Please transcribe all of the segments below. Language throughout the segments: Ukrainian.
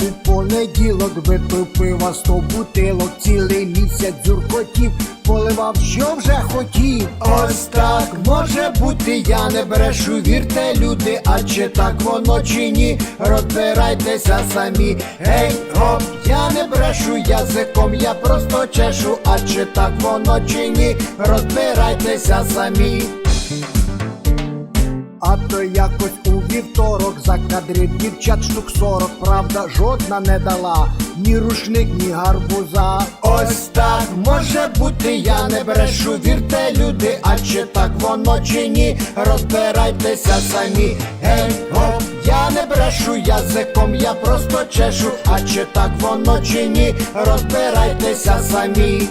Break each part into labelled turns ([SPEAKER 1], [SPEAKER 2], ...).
[SPEAKER 1] у понеділок випив пива сто бутилок, цілий місяць дзюркотів, поливав, що вже хотів. Ось так може бути, я не брешу, вірте, люди, а чи так воно чи ні, розбирайтеся самі. Гей, гоп, я не брешу язиком, я просто чешу, а чи так воно чи ні, розбирайтеся самі. А то якось у вівторок закадрив дівчат штук сорок, правда, жодна не дала ні рушник, ні гарбуза. Ось так може бути, я не брешу, вірте, люди, а чи так воно чи ні, розбирайтеся самі. Гей, гоп, я не брешу язиком, я просто чешу, а чи так воно чи ні, розбирайтеся самі.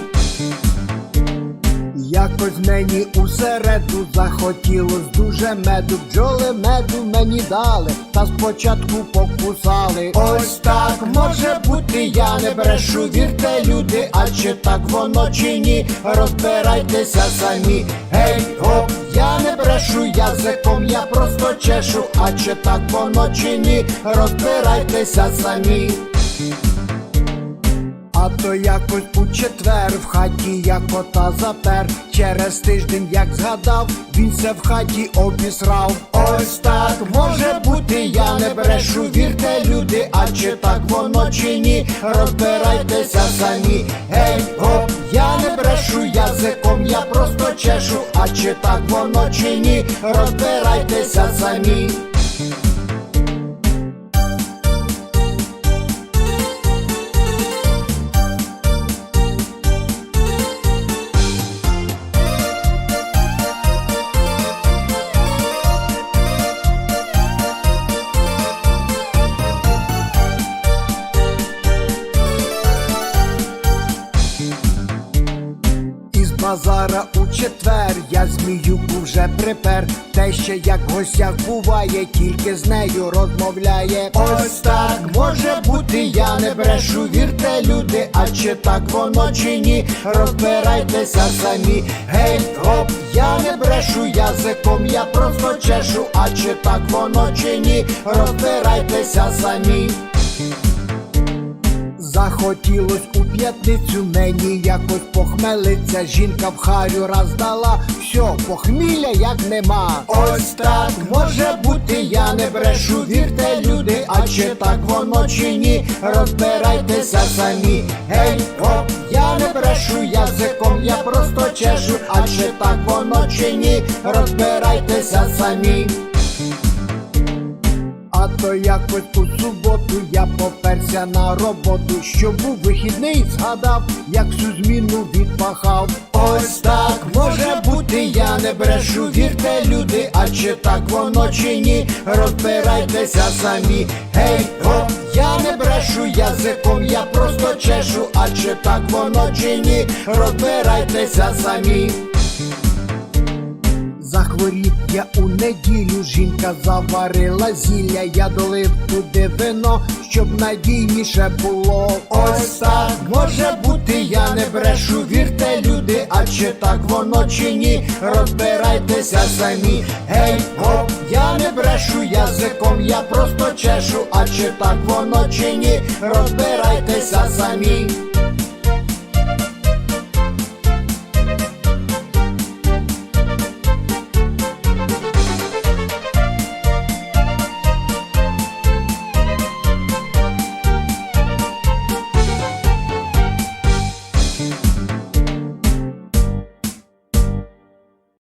[SPEAKER 1] Якось мені у середу захотілось дуже меду, бджоли меду мені дали, та спочатку покусали. Ось так може бути, я не брешу, вірте, люди, а чи так воно чи ні, розбирайтеся самі. Гей, гоп, я не брешу язиком, я просто чешу, а чи так воно чи ні, розбирайтеся самі. А то якось у четвер в хаті я кота запер. Через тиждень, як згадав, він се в хаті обісрав. Ось так може бути, я не брешу, вірте, люди, а чи так воно чи ні, розбирайтеся самі. Гей, гоп, я не брешу язиком, я просто чешу, а чи так воно чи ні, розбирайтеся самі. Із базара у четвер я зміюку вже припер. Те ще як в гостях буває, тільки з нею розмовляє. Ось так може бути, я не брешу, вірте, люди, а чи так воно чи ні, розбирайтеся самі. Гей, гоп, я не брешу язиком, я просто чешу, а чи так воно чи ні, розбирайтеся самі. Захотілось у п'ятницю мені якось похмелиться. Жінка в харю раз дала, все, похмілля як нема. Ось так може бути, я не брешу, вірте, люди, а чи так воно чи ні, розбирайтеся самі. Гей, гоп, я не брешу язиком, я просто чешу, а чи так воно чи ні, розбирайтеся самі. То якось у суботу я поперся на роботу, що був вихідний, згадав, як всю зміну відпахав. Ось так може бути, я не брешу, вірте, люди, а чи так воно чи ні, розбирайтеся самі. Гей, гоп, я не брешу язиком, я просто чешу, а чи так воно чи ні, розбирайтеся самі. Захворів я у неділю, жінка заварила зілля, я долив туди вино, щоб надійніше було. Ось так може бути, я не брешу, вірте, люди, а чи так воно чи ні, розбирайтеся самі. Гей, гоп, я не брешу язиком, я просто чешу, а чи так воно чи ні, розбирайтеся самі.